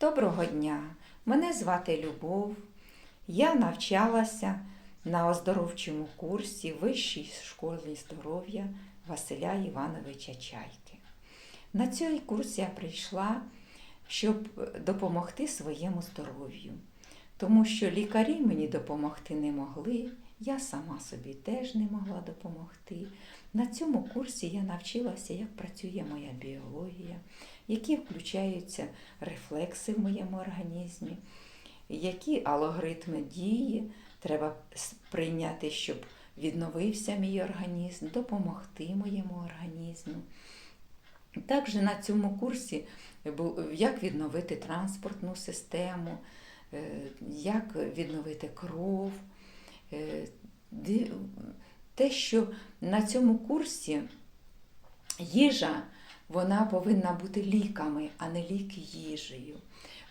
Доброго дня! Мене звати Любов. Я навчалася на оздоровчому курсі Вищій школи здоров'я Василя Івановича Чайки. На цей курс я прийшла, щоб допомогти своєму здоров'ю, тому що лікарі мені допомогти не могли, я сама собі теж не могла допомогти. На цьому курсі я навчилася, як працює моя біологія, які включаються рефлекси в моєму організмі, які алгоритми дії треба прийняти, щоб відновився мій організм, допомогти моєму організму. Також на цьому курсі як відновити транспортну систему, як відновити кров. Е, Те, що на цьому курсі їжа вона повинна бути ліками, а не ліки їжею.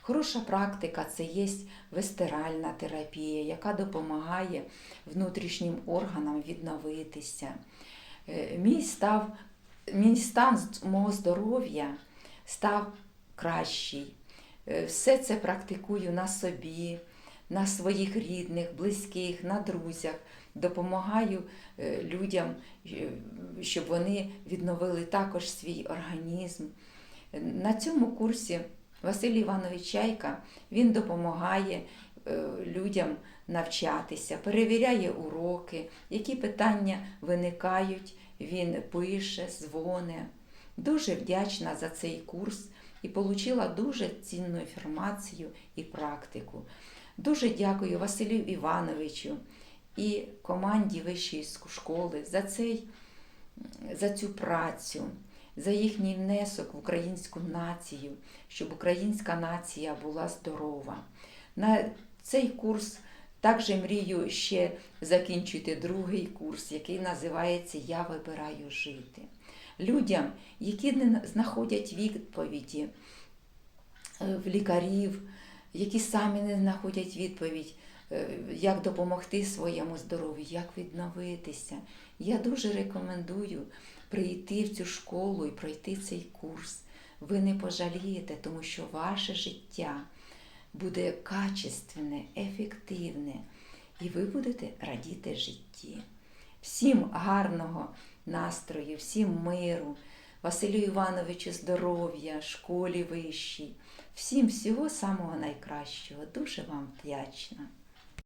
Хороша практика це є вестеральна терапія, яка допомагає внутрішнім органам відновитися. Е, Мій, став, мій стан мого здоров'я став кращий. Е, Все це практикую на собі, на своїх рідних, близьких, на друзях. Допомагаю е, людям, е, щоб вони відновили також свій організм. На цьому курсі Василь Іванович Чайка він допомагає людям навчатися, перевіряє уроки, які питання виникають, він пише, дзвоне. Дуже вдячна за цей курс і отримала дуже цінну інформацію і практику. Дуже дякую Василю Івановичу і команді Вищої школи за, цей, за цю працю, за їхній внесок в українську націю, щоб українська нація була здорова. На цей курс також мрію ще закінчити другий курс, який називається Я вибираю жити. Людям, які не знаходять відповіді е, в лікарів, які самі не знаходять відповідь, е, як допомогти своєму здоров'ю, як відновитися. Я дуже рекомендую прийти в цю школу і пройти цей курс. Ви не пожалієте, тому що ваше життя буде качественне, ефективне, і ви будете радіти житті. Всім гарного настрою, всім миру, Василю Івановичу здоров'я, школі вищій, всім всього самого найкращого. Дуже вам вдячна.